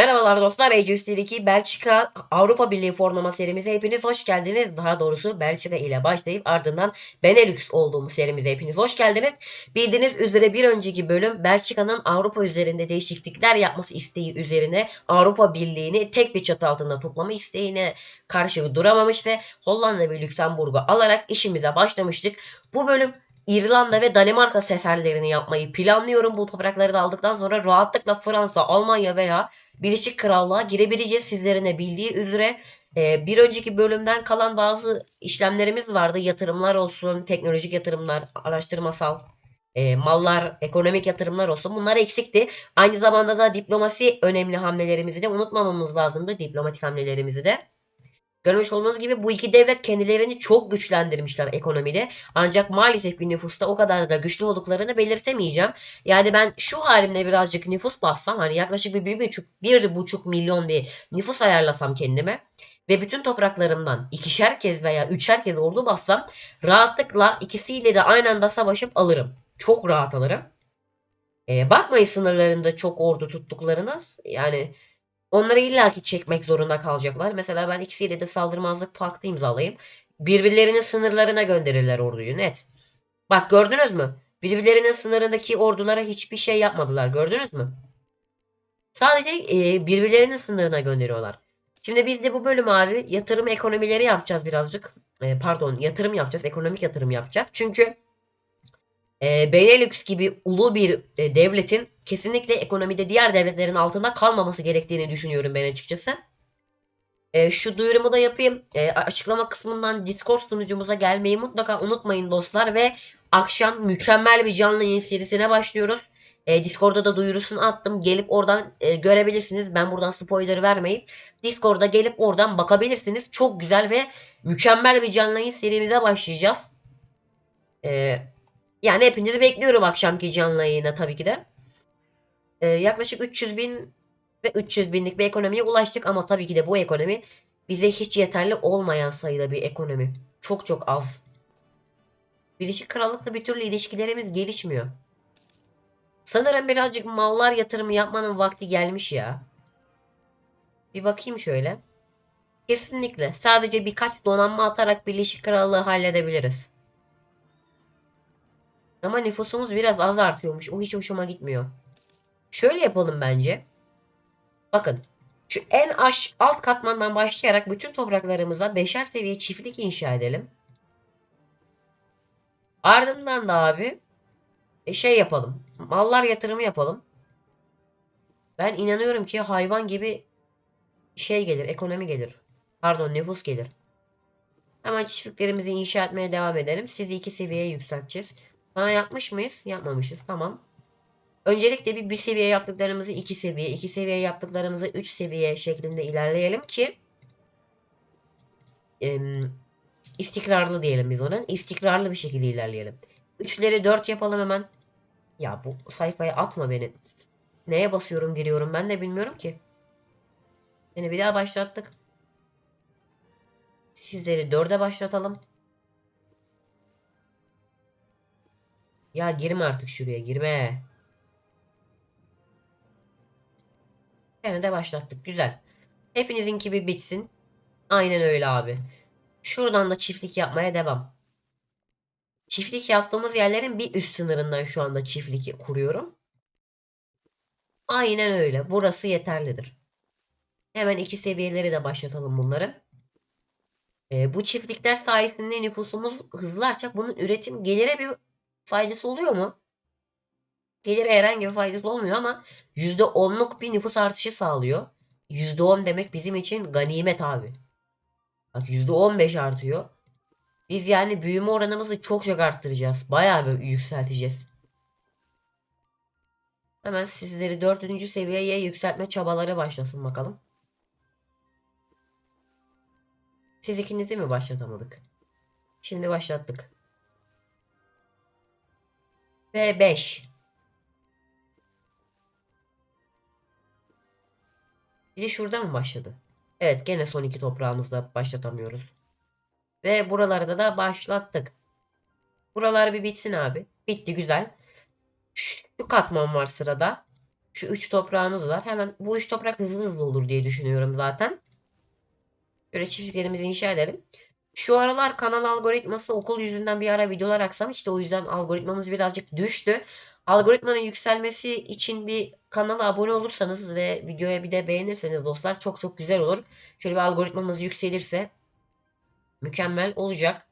Merhabalar dostlar. Ece Belçika Avrupa Birliği forma serimize hepiniz hoş geldiniz. Daha doğrusu Belçika ile başlayıp ardından Benelux olduğumuz serimize hepiniz hoş geldiniz. Bildiğiniz üzere bir önceki bölüm Belçika'nın Avrupa üzerinde değişiklikler yapması isteği üzerine Avrupa Birliği'ni tek bir çatı altında toplama isteğine karşı duramamış ve Hollanda ve Lüksemburg'u alarak işimize başlamıştık. Bu bölüm İrlanda ve Danimarka seferlerini yapmayı planlıyorum. Bu toprakları da aldıktan sonra rahatlıkla Fransa, Almanya veya Birleşik Krallığa girebileceğiz. Sizlerin de bildiği üzere e, bir önceki bölümden kalan bazı işlemlerimiz vardı. Yatırımlar olsun, teknolojik yatırımlar, araştırmasal e, mallar, ekonomik yatırımlar olsun. Bunlar eksikti. Aynı zamanda da diplomasi önemli hamlelerimizi de unutmamamız lazımdı. Diplomatik hamlelerimizi de. Görmüş olduğunuz gibi bu iki devlet kendilerini çok güçlendirmişler ekonomide. Ancak maalesef bir nüfusta o kadar da güçlü olduklarını belirtemeyeceğim. Yani ben şu halimle birazcık nüfus bassam hani yaklaşık bir, bir buçuk, bir buçuk milyon bir nüfus ayarlasam kendime ve bütün topraklarımdan ikişer kez veya üçer kez ordu bassam rahatlıkla ikisiyle de aynı anda savaşıp alırım. Çok rahat alırım. Ee, bakmayın sınırlarında çok ordu tuttuklarınız. Yani Onları illaki çekmek zorunda kalacaklar. Mesela ben ikisiyle de saldırmazlık paktı imzalayayım. Birbirlerinin sınırlarına gönderirler orduyu net. Bak gördünüz mü? Birbirlerinin sınırındaki ordulara hiçbir şey yapmadılar. Gördünüz mü? Sadece e, birbirlerinin sınırına gönderiyorlar. Şimdi biz de bu bölüm abi yatırım ekonomileri yapacağız birazcık. E, pardon yatırım yapacağız. Ekonomik yatırım yapacağız. Çünkü e, Benelux gibi ulu bir e, devletin kesinlikle ekonomide diğer devletlerin altında kalmaması gerektiğini düşünüyorum ben açıkçası. E, şu duyurumu da yapayım. E, açıklama kısmından Discord sunucumuza gelmeyi mutlaka unutmayın dostlar ve akşam mükemmel bir canlı yayın serisine başlıyoruz. E, Discord'da da duyurusunu attım. Gelip oradan e, görebilirsiniz. Ben buradan spoiler vermeyip Discord'a gelip oradan bakabilirsiniz. Çok güzel ve mükemmel bir canlı yayın serimize başlayacağız. Eee yani hepinizi bekliyorum akşamki canlı yayına tabii ki de. Ee, yaklaşık 300 bin ve 300 binlik bir ekonomiye ulaştık ama tabii ki de bu ekonomi bize hiç yeterli olmayan sayıda bir ekonomi. Çok çok az. Birleşik Krallık'la bir türlü ilişkilerimiz gelişmiyor. Sanırım birazcık mallar yatırımı yapmanın vakti gelmiş ya. Bir bakayım şöyle. Kesinlikle sadece birkaç donanma atarak Birleşik Krallığı halledebiliriz. Ama nüfusumuz biraz az artıyormuş. O hiç hoşuma gitmiyor. Şöyle yapalım bence. Bakın. Şu en aş alt katmandan başlayarak bütün topraklarımıza beşer seviye çiftlik inşa edelim. Ardından da abi e, şey yapalım. Mallar yatırımı yapalım. Ben inanıyorum ki hayvan gibi şey gelir, ekonomi gelir. Pardon, nüfus gelir. Hemen çiftliklerimizi inşa etmeye devam edelim. Sizi iki seviyeye yükselteceğiz. Sana yapmış mıyız? Yapmamışız. Tamam. Öncelikle bir, bir seviye yaptıklarımızı iki seviye, iki seviye yaptıklarımızı üç seviye şeklinde ilerleyelim ki e, istikrarlı diyelim biz ona. İstikrarlı bir şekilde ilerleyelim. Üçleri dört yapalım hemen. Ya bu sayfaya atma beni. Neye basıyorum giriyorum ben de bilmiyorum ki. Seni bir daha başlattık. Sizleri dörde başlatalım. Ya girme artık şuraya girme. Yani de başlattık. Güzel. Hepinizinki bir bitsin. Aynen öyle abi. Şuradan da çiftlik yapmaya devam. Çiftlik yaptığımız yerlerin bir üst sınırından şu anda çiftlik kuruyorum. Aynen öyle. Burası yeterlidir. Hemen iki seviyeleri de başlatalım bunların. Ee, bu çiftlikler sayesinde nüfusumuz hızlı artacak. Bunun üretim gelire bir faydası oluyor mu? Gelire herhangi bir faydası olmuyor ama %10'luk bir nüfus artışı sağlıyor. %10 demek bizim için ganimet abi. Bak %15 artıyor. Biz yani büyüme oranımızı çok çok arttıracağız. Bayağı bir yükselteceğiz. Hemen sizleri dördüncü seviyeye yükseltme çabaları başlasın bakalım. Siz ikinizi mi başlatamadık? Şimdi başlattık. Ve 5. Bir de şurada mı başladı? Evet gene son iki toprağımızda başlatamıyoruz. Ve buralarda da başlattık. Buralar bir bitsin abi. Bitti güzel. Şu katman var sırada. Şu üç toprağımız var. Hemen bu üç toprak hızlı hızlı olur diye düşünüyorum zaten. Şöyle çiftliklerimizi inşa edelim. Şu aralar kanal algoritması okul yüzünden bir ara videolar aksam işte o yüzden algoritmamız birazcık düştü. Algoritmanın yükselmesi için bir kanala abone olursanız ve videoya bir de beğenirseniz dostlar çok çok güzel olur. Şöyle bir algoritmamız yükselirse mükemmel olacak.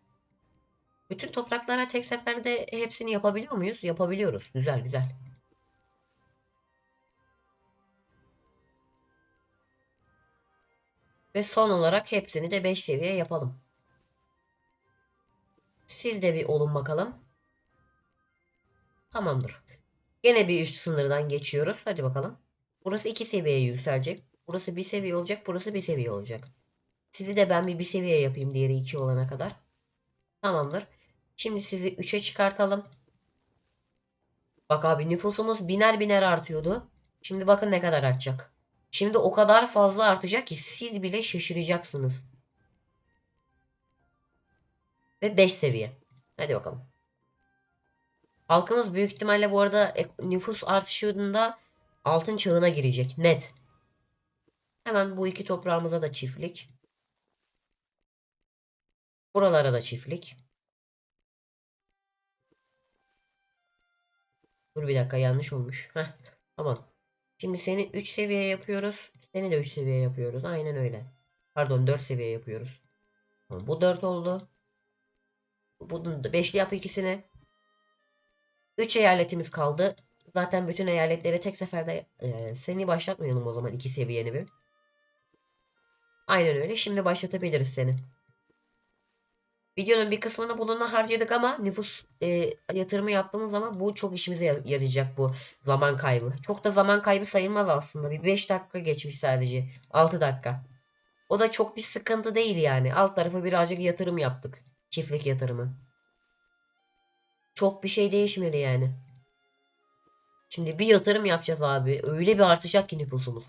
Bütün topraklara tek seferde hepsini yapabiliyor muyuz? Yapabiliyoruz. Güzel güzel. Ve son olarak hepsini de 5 seviye yapalım. Siz de bir olun bakalım. Tamamdır. Gene bir üst sınırdan geçiyoruz. Hadi bakalım. Burası 2 seviyeye yükselecek. Burası 1 seviye olacak. Burası 1 seviye olacak. Sizi de ben bir 1 seviye yapayım diğeri 2 olana kadar. Tamamdır. Şimdi sizi 3'e çıkartalım. Bak abi nüfusumuz biner biner artıyordu. Şimdi bakın ne kadar artacak. Şimdi o kadar fazla artacak ki siz bile şaşıracaksınız. Ve 5 seviye. Hadi bakalım. Halkımız büyük ihtimalle bu arada ek- nüfus artışında altın çağına girecek. Net. Hemen bu iki toprağımıza da çiftlik. Buralara da çiftlik. Dur bir dakika yanlış olmuş. Heh, tamam. Şimdi seni 3 seviye yapıyoruz. Seni de 3 seviye yapıyoruz. Aynen öyle. Pardon 4 seviye yapıyoruz. Bu 4 oldu. Bunun da 5'li yap ikisini. 3 eyaletimiz kaldı. Zaten bütün eyaletleri tek seferde e, seni başlatmayalım o zaman 2 seviyeni bir. Aynen öyle. Şimdi başlatabiliriz seni. Videonun bir kısmını bununla harcadık ama nüfus e, yatırımı yaptığımız zaman bu çok işimize ya- yarayacak bu zaman kaybı. Çok da zaman kaybı sayılmaz aslında. Bir 5 dakika geçmiş sadece. 6 dakika. O da çok bir sıkıntı değil yani. Alt tarafa birazcık yatırım yaptık. Çiftlik yatırımı. Çok bir şey değişmedi yani. Şimdi bir yatırım yapacağız abi. Öyle bir artacak ki nüfusumuz.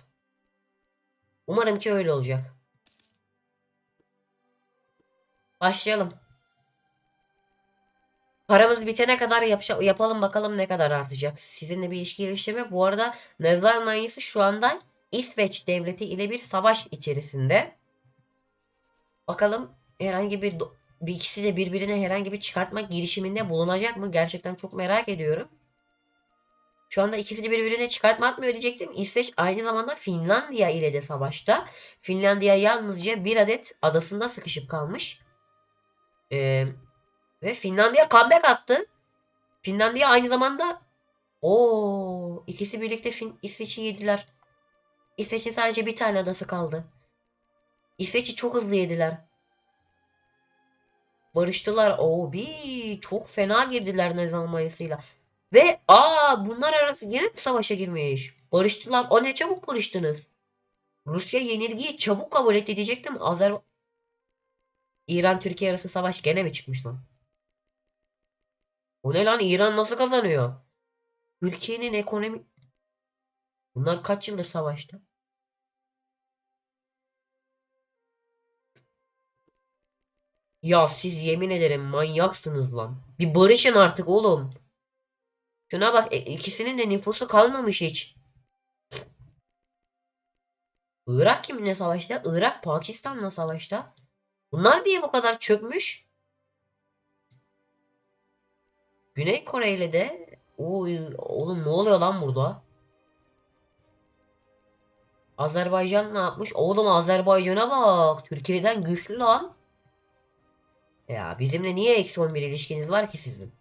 Umarım ki öyle olacak. Başlayalım. Paramız bitene kadar yapalım bakalım ne kadar artacak. Sizinle bir ilişki geliştirme. Bu arada Nezler Mayısı şu anda İsveç devleti ile bir savaş içerisinde. Bakalım herhangi bir bir ikisi de birbirine herhangi bir çıkartma girişiminde bulunacak mı? Gerçekten çok merak ediyorum. Şu anda ikisini birbirine çıkartma atmıyor diyecektim. İsveç aynı zamanda Finlandiya ile de savaşta. Finlandiya yalnızca bir adet adasında sıkışıp kalmış. Ee, ve Finlandiya comeback attı. Finlandiya aynı zamanda o ikisi birlikte fin İsveç'i yediler. İsveç'in sadece bir tane adası kaldı. İsveç'i çok hızlı yediler. Barıştılar. O bir çok fena girdiler Nezam Mayısı'yla. Ve aa bunlar arası yine mi savaşa girmiş? Barıştılar. O ne çabuk barıştınız. Rusya yenilgiyi çabuk kabul etti diyecektim. Azer İran Türkiye arası savaş gene mi çıkmış lan? O ne lan İran nasıl kazanıyor? Ülkenin ekonomi... Bunlar kaç yıldır savaşta? Ya siz yemin ederim manyaksınız lan. Bir barışın artık oğlum. Şuna bak e, ikisinin de nüfusu kalmamış hiç. Irak kiminle savaşta? Irak Pakistan'la savaşta. Bunlar diye bu kadar çökmüş. Güney Kore ile de Oy, oğlum ne oluyor lan burada? Azerbaycan ne yapmış? Oğlum Azerbaycan'a bak. Türkiye'den güçlü lan. Ya bizimle niye eksi 11 ilişkiniz var ki sizin?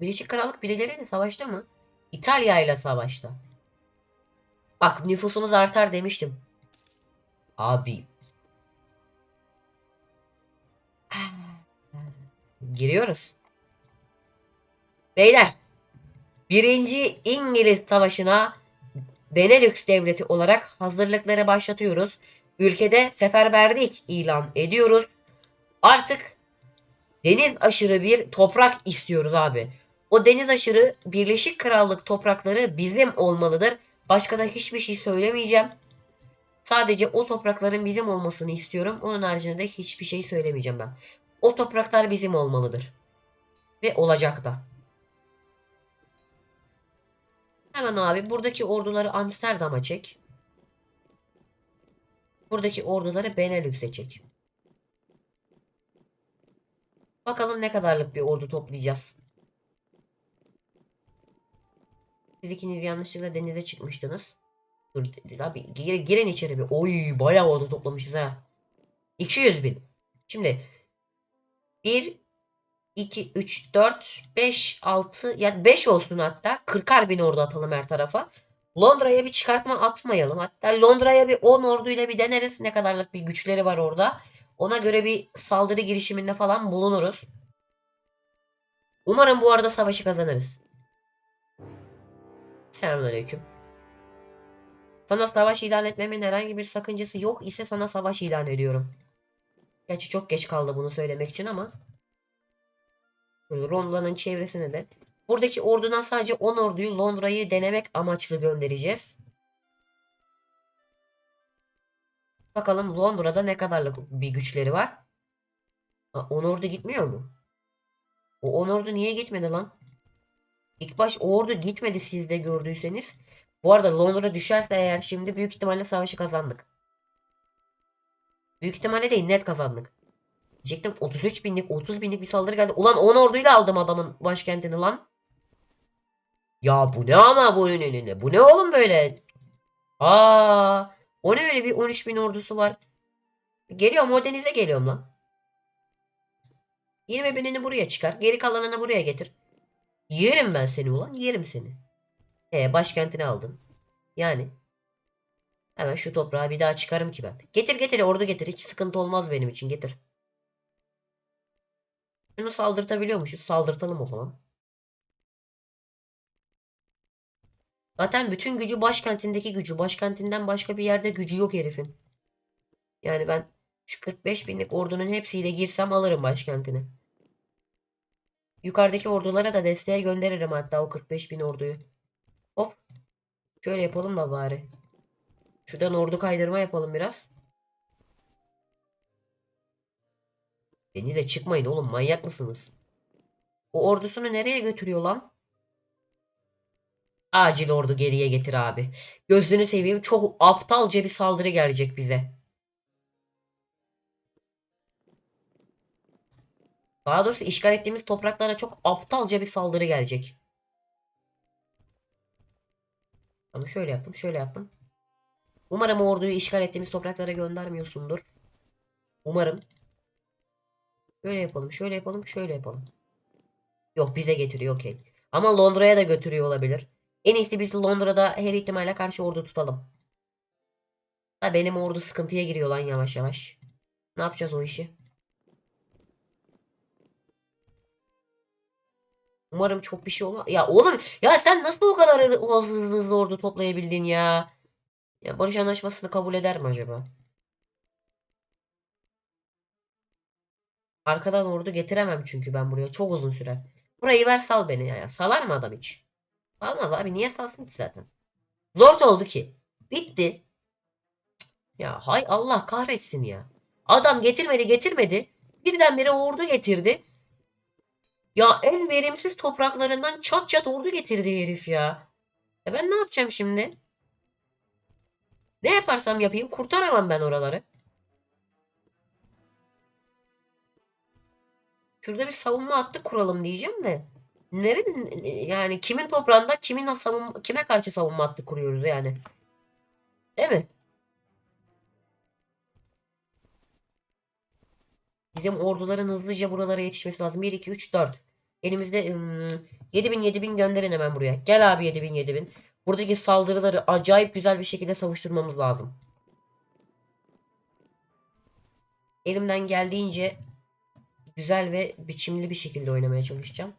Birleşik Krallık birileriyle savaşta mı? İtalya ile savaşta. Bak nüfusumuz artar demiştim. Abi. Giriyoruz. Beyler. Birinci İngiliz Savaşı'na Benelux devleti olarak hazırlıkları başlatıyoruz. Ülkede seferberlik ilan ediyoruz. Artık deniz aşırı bir toprak istiyoruz abi. O deniz aşırı Birleşik Krallık toprakları bizim olmalıdır. Başka da hiçbir şey söylemeyeceğim. Sadece o toprakların bizim olmasını istiyorum. Onun haricinde hiçbir şey söylemeyeceğim ben. O topraklar bizim olmalıdır. Ve olacak da. Hemen abi buradaki orduları Amsterdam'a çek. Buradaki orduları Benelüks'e çek. Bakalım ne kadarlık bir ordu toplayacağız. Siz ikiniz yanlışlıkla denize çıkmıştınız. Dur abi gir, girin içeri bir. Oy bayağı ordu toplamışız ha. 200 bin. Şimdi 1 2 3 4 5 6 yani 5 olsun hatta 40'ar bin ordu atalım her tarafa. Londra'ya bir çıkartma atmayalım. Hatta Londra'ya bir 10 orduyla bir deneriz. Ne kadarlık bir güçleri var orada. Ona göre bir saldırı girişiminde falan bulunuruz. Umarım bu arada savaşı kazanırız. Selamünaleyküm. Sana savaş ilan etmemin herhangi bir sakıncası yok ise sana savaş ilan ediyorum. Gerçi çok geç kaldı bunu söylemek için ama. Böyle Ronda'nın çevresine de. Buradaki ordudan sadece 10 orduyu Londra'yı denemek amaçlı göndereceğiz. Bakalım Londra'da ne kadarlık bir güçleri var. Ha, 10 ordu gitmiyor mu? O 10 ordu niye gitmedi lan? İlk baş ordu gitmedi siz de gördüyseniz. Bu arada Londra düşerse eğer şimdi büyük ihtimalle savaşı kazandık. Büyük ihtimalle değil net kazandık. Diyecektim 33 binlik 30 binlik bir saldırı geldi. Ulan 10 orduyla aldım adamın başkentini lan. Ya bu ne ama bu ne ne Bu ne oğlum böyle? Aa, o ne öyle bir 13 bin ordusu var. Geliyorum o denize geliyorum lan. 20 binini buraya çıkar. Geri kalanını buraya getir. Yerim ben seni ulan. Yerim seni. E başkentini aldın. Yani. Hemen şu toprağı bir daha çıkarım ki ben. Getir getir ordu getir. Hiç sıkıntı olmaz benim için. Getir. Şunu saldırtabiliyormuşuz. Saldırtalım o zaman. Zaten bütün gücü başkentindeki gücü. Başkentinden başka bir yerde gücü yok herifin. Yani ben şu 45 binlik ordunun hepsiyle girsem alırım başkentini. Yukarıdaki ordulara da desteğe gönderirim hatta o 45 bin orduyu. Hop. Şöyle yapalım da bari. Şuradan ordu kaydırma yapalım biraz. Beni de çıkmayın oğlum manyak mısınız? O ordusunu nereye götürüyor lan? Acil ordu geriye getir abi. Gözünü seveyim çok aptalca bir saldırı gelecek bize. Daha doğrusu işgal ettiğimiz topraklara çok aptalca bir saldırı gelecek. Ama şöyle yaptım, şöyle yaptım. Umarım orduyu işgal ettiğimiz topraklara göndermiyorsundur. Umarım. Şöyle yapalım, şöyle yapalım, şöyle yapalım. Yok bize getiriyor okey. Ama Londra'ya da götürüyor olabilir. En iyisi biz Londra'da her ihtimale karşı ordu tutalım. Ha benim ordu sıkıntıya giriyor lan yavaş yavaş. Ne yapacağız o işi? Umarım çok bir şey olmaz. Ya oğlum ya sen nasıl o kadar hızlı ordu toplayabildin ya? Ya barış anlaşmasını kabul eder mi acaba? Arkadan ordu getiremem çünkü ben buraya. Çok uzun sürer. Burayı ver sal beni ya. Salar mı adam hiç? Salmaz abi. Niye salsın ki zaten? Lord oldu ki. Bitti. Ya hay Allah kahretsin ya. Adam getirmedi getirmedi. Birdenbire ordu getirdi. Ya en verimsiz topraklarından çat çat ordu getirdi herif ya. E ben ne yapacağım şimdi? Ne yaparsam yapayım kurtaramam ben oraları. Şurada bir savunma hattı kuralım diyeceğim de. Nerenin yani kimin toprağında kimin savunma, kime karşı savunma hattı kuruyoruz yani. Değil mi? Bizim orduların hızlıca buralara yetişmesi lazım. 1 2 3 4. Elimizde ım, 7000 7000 gönderin hemen buraya. Gel abi 7000 7000. Buradaki saldırıları acayip güzel bir şekilde savuşturmamız lazım. Elimden geldiğince güzel ve biçimli bir şekilde oynamaya çalışacağım.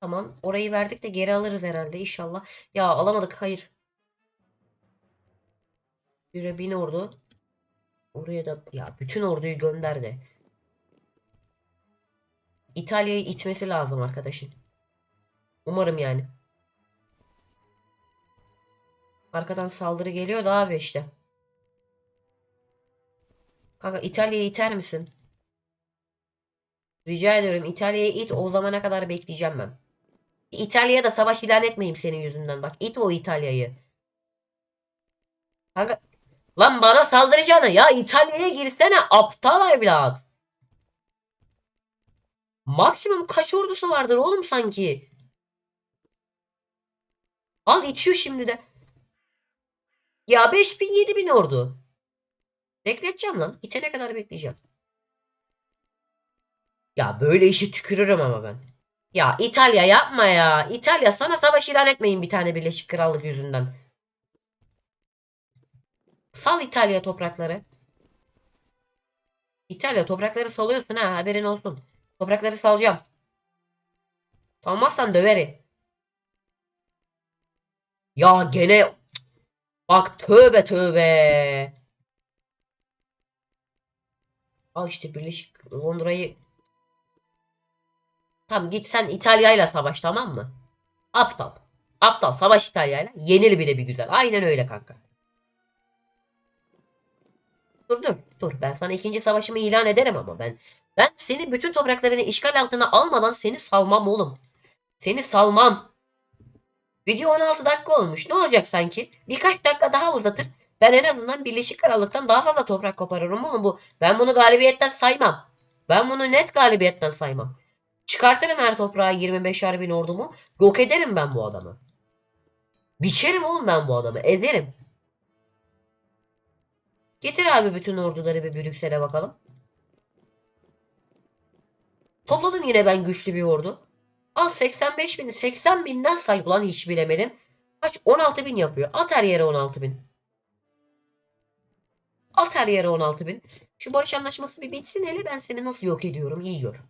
Tamam. Orayı verdik de geri alırız herhalde inşallah. Ya alamadık. Hayır. Yüre bin ordu. Oraya da ya bütün orduyu gönder de. İtalya'yı itmesi lazım arkadaşın. Umarım yani. Arkadan saldırı geliyor da abi işte. Kanka İtalya'yı iter misin? Rica ediyorum İtalya'yı it o zamana kadar bekleyeceğim ben. İtalya'ya da savaş ilan etmeyeyim senin yüzünden. Bak it o İtalya'yı. Kanka lan bana saldıracağına ya İtalya'ya girsene aptal evlat. Maksimum kaç ordusu vardır oğlum sanki? Al içiyor şimdi de. Ya 5000 7000 ordu. Bekleteceğim lan. İtene kadar bekleyeceğim. Ya böyle işi tükürürüm ama ben. Ya İtalya yapma ya. İtalya sana savaş ilan etmeyin bir tane Birleşik Krallık yüzünden. Sal İtalya toprakları. İtalya toprakları salıyorsun ha haberin olsun. Toprakları salacağım. Salmazsan döverim. Ya gene bak tövbe tövbe. Al işte Birleşik Londra'yı Tamam git sen İtalya'yla savaş tamam mı? Aptal. Aptal savaş İtalya'yla. Yenil bir de bir güzel. Aynen öyle kanka. Dur dur dur. Ben sana ikinci savaşımı ilan ederim ama ben. Ben seni bütün topraklarını işgal altına almadan seni salmam oğlum. Seni salmam. Video 16 dakika olmuş. Ne olacak sanki? Birkaç dakika daha uzatır. Ben en azından Birleşik Krallık'tan daha fazla toprak koparırım oğlum bu. Ben bunu galibiyetten saymam. Ben bunu net galibiyetten saymam. Çıkartırım her toprağa 25'er bin ordumu. Yok ederim ben bu adamı. Biçerim oğlum ben bu adamı. Ezerim. Getir abi bütün orduları bir Brüksel'e bakalım. Topladım yine ben güçlü bir ordu. Al 85 bin. 80 binden say ulan hiç bilemedin. Kaç? 16 bin yapıyor. At her yere 16 bin. At her yere 16 bin. Şu barış anlaşması bir bitsin hele ben seni nasıl yok ediyorum iyi gör.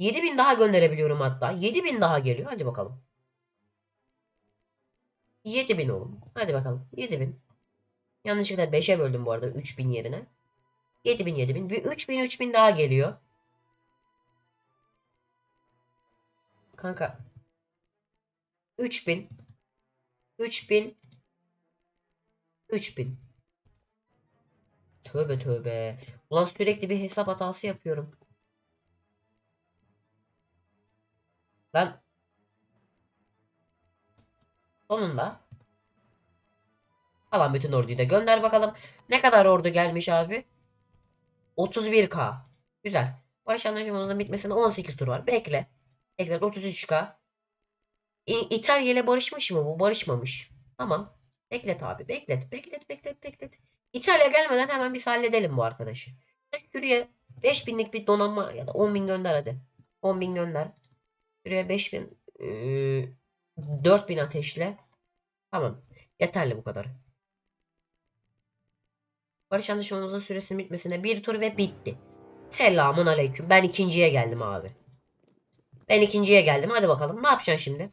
7000 daha gönderebiliyorum hatta. 7000 daha geliyor. Hadi bakalım. 7000 oğlum. Hadi bakalım. 7000. Yanlışlıkla 5'e böldüm bu arada 3000 yerine. 7000 7000. Bir 3000 3000 daha geliyor. Kanka. 3000 3000 3000 Tövbe tövbe. Ulan sürekli bir hesap hatası yapıyorum. Lan sonunda Alan bütün orduyu da gönder bakalım. Ne kadar ordu gelmiş abi? 31k. Güzel. Barış anlaşmasının bitmesine 18 tur var. Bekle. Bekle 33k. İ- İtalya ile barışmış mı bu? Barışmamış. Tamam. Beklet abi. Beklet. Beklet. Beklet. Beklet. İtalya gelmeden hemen biz halledelim bu arkadaşı. Şuraya 5000'lik bir donanma ya da 10.000 gönder hadi. 10.000 gönder. Şuraya 5000 eee 4000 ateşle. Tamam. Yeterli bu kadar. Barış anlaşmamızın süresinin bitmesine bir tur ve bitti. Selamun aleyküm. Ben ikinciye geldim abi. Ben ikinciye geldim. Hadi bakalım. Ne yapacaksın şimdi?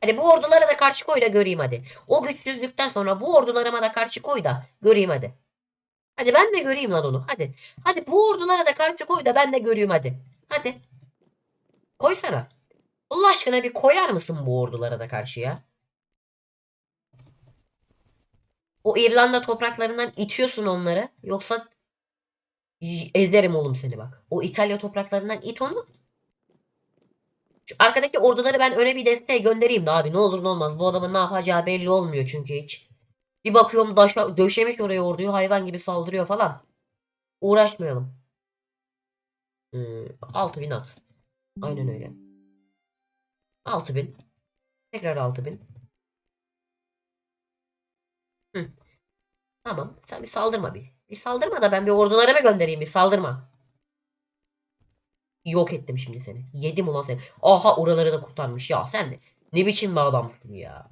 Hadi bu ordulara da karşı koy da göreyim hadi. O güçsüzlükten sonra bu ordularıma da karşı koy da göreyim hadi. Hadi ben de göreyim lan onu. Hadi. Hadi bu ordulara da karşı koy da ben de göreyim hadi. Hadi. Koysana. Allah aşkına bir koyar mısın bu ordulara da karşıya? O İrlanda topraklarından itiyorsun onları. Yoksa ezerim oğlum seni bak. O İtalya topraklarından it onu. Şu arkadaki orduları ben öne bir desteğe göndereyim de abi ne olur ne olmaz. Bu adamın ne yapacağı belli olmuyor çünkü hiç. Bir bakıyorum daşa, döşemiş oraya orduyu hayvan gibi saldırıyor falan. Uğraşmayalım. Ee, 6000 at. Aynen öyle. 6000. Tekrar 6000. Hı. Tamam. Sen bir saldırma bir. Bir saldırma da ben bir ordularıma göndereyim bir saldırma. Yok ettim şimdi seni. Yedim ulan seni. Aha oraları da kurtarmış. Ya sen de ne biçim bir adamsın ya.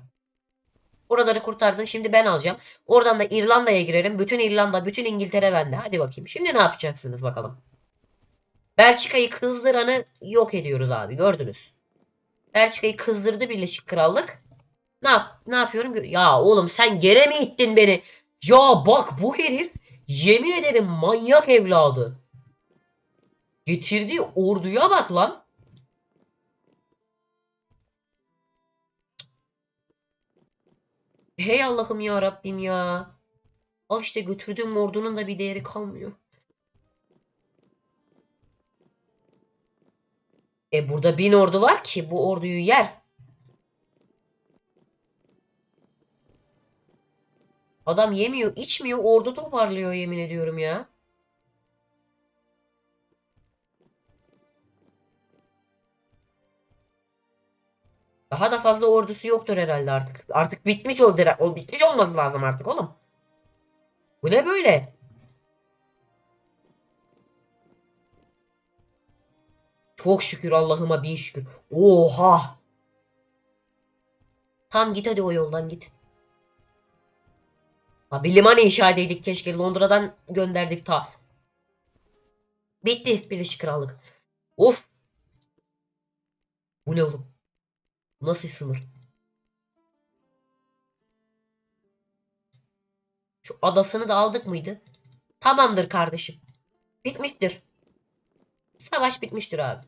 Oraları kurtardın. Şimdi ben alacağım. Oradan da İrlanda'ya girerim. Bütün İrlanda, bütün İngiltere bende. Hadi bakayım. Şimdi ne yapacaksınız bakalım. Belçika'yı kızdıranı yok ediyoruz abi. Gördünüz. Belçika'yı kızdırdı Birleşik Krallık. Ne yap ne yapıyorum? Ya oğlum sen gene mi ittin beni? Ya bak bu herif yemin ederim manyak evladı. Getirdiği orduya bak lan. Hey Allah'ım ya Rabbim ya. Al işte götürdüğüm ordunun da bir değeri kalmıyor. E burada bin ordu var ki bu orduyu yer. Adam yemiyor, içmiyor, ordu toparlıyor yemin ediyorum ya. Daha da fazla ordusu yoktur herhalde artık. Artık bitmiş oldu. O bitmiş olması lazım artık oğlum. Bu ne böyle? Çok şükür Allah'ıma bin şükür. Oha! Tam git hadi o yoldan git. Ha, bir liman inşa edeydik keşke. Londra'dan gönderdik ta. Bitti Birleşik Krallık. Of! Bu ne oğlum? Nasıl sınır? Şu adasını da aldık mıydı? Tamamdır kardeşim. Bitmiştir. Savaş bitmiştir abi.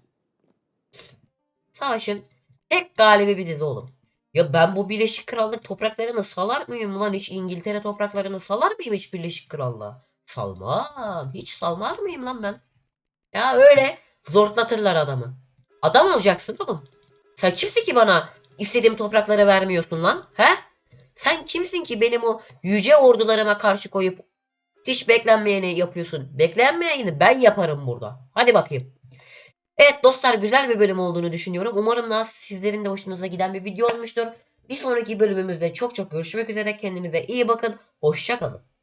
Savaşın tek galibi biziz oğlum. Ya ben bu Birleşik Krallık topraklarını salar mıyım lan hiç İngiltere topraklarını salar mıyım hiç Birleşik Krallığa? Salmam. Hiç salmar mıyım lan ben? Ya öyle zorlatırlar adamı. Adam olacaksın oğlum. Sen kimsin ki bana istediğim toprakları vermiyorsun lan? He? Sen kimsin ki benim o yüce ordularıma karşı koyup hiç beklenmeyeni yapıyorsun? Beklenmeyeni ben yaparım burada. Hadi bakayım. Evet dostlar güzel bir bölüm olduğunu düşünüyorum. Umarım da sizlerin de hoşunuza giden bir video olmuştur. Bir sonraki bölümümüzde çok çok görüşmek üzere. Kendinize iyi bakın. Hoşçakalın.